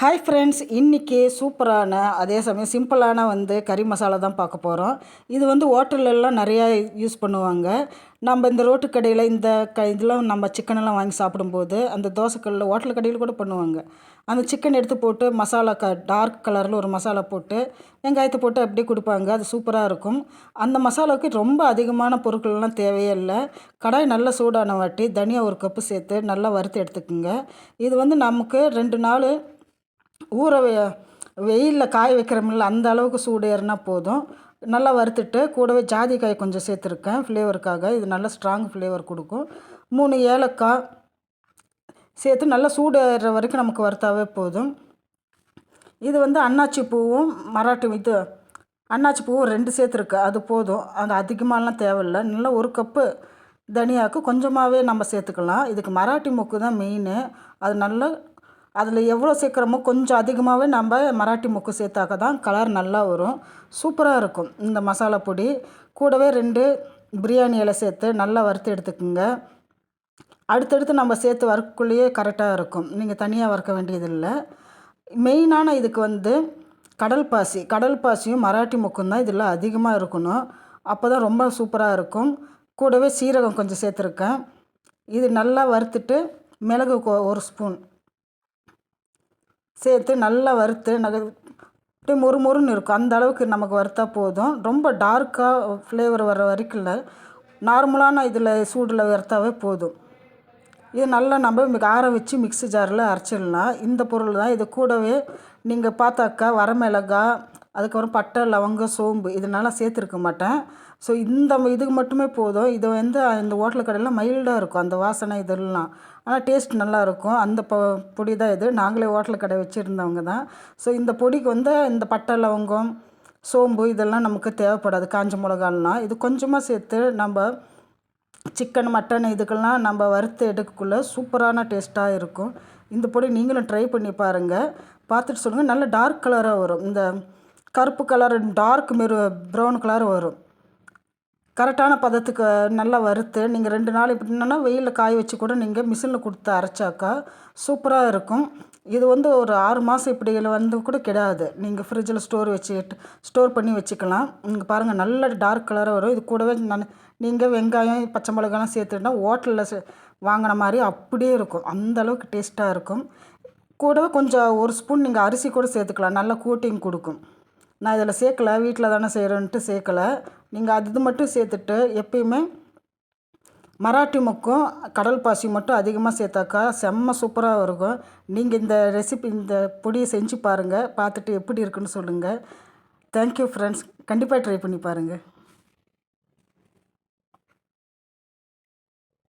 Hi friends இன்றைக்கி சூப்பரான அதே சமயம் சிம்பிளான வந்து கறி மசாலா தான் பார்க்க போகிறோம் இது வந்து ஹோட்டல்லலாம் நிறையா யூஸ் பண்ணுவாங்க. நம்ம இந்த ரோட்டு கடையில் இந்த க இதெல்லாம் நம்ம சிக்கனெல்லாம் வாங்கி சாப்பிடும்போது அந்த தோசைக்கல்லில் ஹோட்டல் கடையில் கூட பண்ணுவாங்க. அந்த சிக்கன் எடுத்து போட்டு மசாலா க டார்க் கலரில் ஒரு மசாலா போட்டு வெங்காயத்தை போட்டு அப்படியே கொடுப்பாங்க. அது சூப்பராக இருக்கும். அந்த மசாலாவுக்கு ரொம்ப அதிகமான பொருட்கள்லாம் தேவையே இல்லை. கடாய் நல்லா சூடான வாட்டி தனியாக ஒரு கப்பு சேர்த்து நல்லா வறுத்து எடுத்துக்கோங்க. இது வந்து நமக்கு ரெண்டு நாள் ஊற வெயிலில் காய வைக்கிறோம்ல அந்த அளவுக்கு சூடு ஏறினா போதும். நல்லா வறுத்துட்டு கூடவே ஜாதிக்காய் கொஞ்சம் சேர்த்துருக்கேன் ஃப்ளேவருக்காக. இது நல்லா ஸ்ட்ராங் ஃப்ளேவர் கொடுக்கும். மூணு ஏலக்காய் சேர்த்து நல்லா சூடு ஏறுற வரைக்கும் நமக்கு வறுத்தாவே போதும். இது வந்து அன்னாச்சி பூவும் மராட்டி இது அன்னாச்சி பூவும் ரெண்டு சேர்த்துருக்கு. அது போதும். அது அதிகமாகலாம் தேவையில்லை. நல்லா ஒரு கப்பு தனியாவுக்கு கொஞ்சமாகவே நம்ம சேர்த்துக்கலாம். இதுக்கு மராட்டி மொக்கு தான் மெயின் அது நல்லா அதில் எவ்வளோ சேர்க்குறோமோ கொஞ்சம் அதிகமாகவே நம்ம மராட்டி மொக்கு சேர்த்தாக்க தான் கலர் நல்லா வரும். சூப்பராக இருக்கும். இந்த மசாலா பொடி. கூடவே ரெண்டு பிரியாணி இலை சேர்த்து நல்லா வறுத்து எடுத்துக்கோங்க. அடுத்தடுத்து நம்ம சேர்த்து வறுக்குள்ளேயே கரெக்டாக இருக்கும். நீங்கள் தனியாக வறுக்க வேண்டியதில்லை. மெயினான இதுக்கு வந்து கடல் பாசி. கடல் பாசியும் மராட்டி மொக்கும் தான் இதில் அதிகமாக இருக்கணும். அப்போ தான் ரொம்ப சூப்பராக இருக்கும். கூடவே சீரகம் கொஞ்சம் சேர்த்துருக்கேன். இது நல்லா வறுத்துட்டு மிளகு ஒரு ஸ்பூன். சேர்த்து நல்லா வறுத்து நக அப்படியே மொறு மொறுன்னு இருக்கும். அந்த அளவுக்கு நமக்கு வறுத்தா போதும். ரொம்ப டார்க்காக ஃப்ளேவர் வர வரைக்கும் இல்லை. நார்மலான இதில் சூடில் வறுத்தாவே போதும். இது நல்லா நம்ம ஆற வச்சு மிக்ஸி ஜாரில் அரைச்சிடலாம். இந்த பொருள் தான். இது கூடவே நீங்கள் பார்த்தாக்கா வரமிளகாய் அதுக்கப்புறம் பட்டை லவங்கம் சோம்பு இதனால சேர்த்துருக்க மாட்டேன். ஸோ இந்த இதுக்கு மட்டுமே போதும். இது வந்து இந்த ஹோட்டல் கடையில் மைல்டாக இருக்கும். அந்த வாசனை இதெல்லாம். ஆனால் டேஸ்ட் நல்லாயிருக்கும் அந்த பொ பொடி தான் இது. நாங்களே ஹோட்டல் கடை வச்சுருந்தவங்க தான். ஸோ இந்த பொடிக்கு வந்து இந்த பட்டை லவங்கம் சோம்பு இதெல்லாம் நமக்கு தேவைப்படாது. காஞ்ச மிளகாலாம் இது கொஞ்சமாக சேர்த்து நம்ம சிக்கன் மட்டன் இதுக்கெல்லாம் நம்ம வறுத்து எடுக்கக்குள்ளே சூப்பரான டேஸ்ட்டாக இருக்கும். இந்த பொடி நீங்களும் ட்ரை பண்ணி பாருங்கள் பார்த்துட்டு சொல்லுங்கள் நல்ல டார்க் கலராக வரும். இந்த கருப்பு கலர் டார்க் மெரு ப்ரௌன் கலர் வரும். கரெக்டான பதத்துக்கு நல்லா வறுத்து நீங்கள் ரெண்டு நாள் இப்படி என்னென்னா வெயிலில் காய வச்சு கூட நீங்கள் மிஷினில் கொடுத்து அரைச்சாக்கா சூப்பராக இருக்கும். இது வந்து ஒரு ஆறு மாதம் இப்படி வந்து கூட கிடாது. நீங்கள் ஃப்ரிட்ஜில் ஸ்டோர் வச்சு ஸ்டோர் பண்ணி வச்சுக்கலாம். நீங்கள் பாருங்கள் நல்ல டார்க் கலராக வரும். இது கூடவே நான் நீங்கள் வெங்காயம் பச்சை மிளகாலாம் சேர்த்துட்டா ஹோட்டலில் வாங்கின மாதிரி அப்படியே இருக்கும். அந்த அளவுக்கு டேஸ்ட்டாக இருக்கும். கூடவே கொஞ்சம் ஒரு ஸ்பூன் நீங்கள் அரிசி கூட சேர்த்துக்கலாம். நல்லா கூட்டிங் கொடுக்கும். நான் இதில் சேர்க்கல வீட்டில் தானே செய்கிறேன்ட்டு சேர்க்கலை. நீங்கள் அது இது மட்டும் சேர்த்துட்டு எப்பயுமே மராட்டி முக்கும் கடல் பாசி மட்டும் அதிகமாக சேர்த்தாக்கா செம்ம சூப்பராக இருக்கும். நீங்கள் இந்த ரெசிபி இந்த பொடியை செஞ்சு பாருங்கள் பார்த்துட்டு எப்படி இருக்குன்னு சொல்லுங்கள் தேங்க்யூ ஃப்ரெண்ட்ஸ் கண்டிப்பாக ட்ரை பண்ணி பாருங்கள்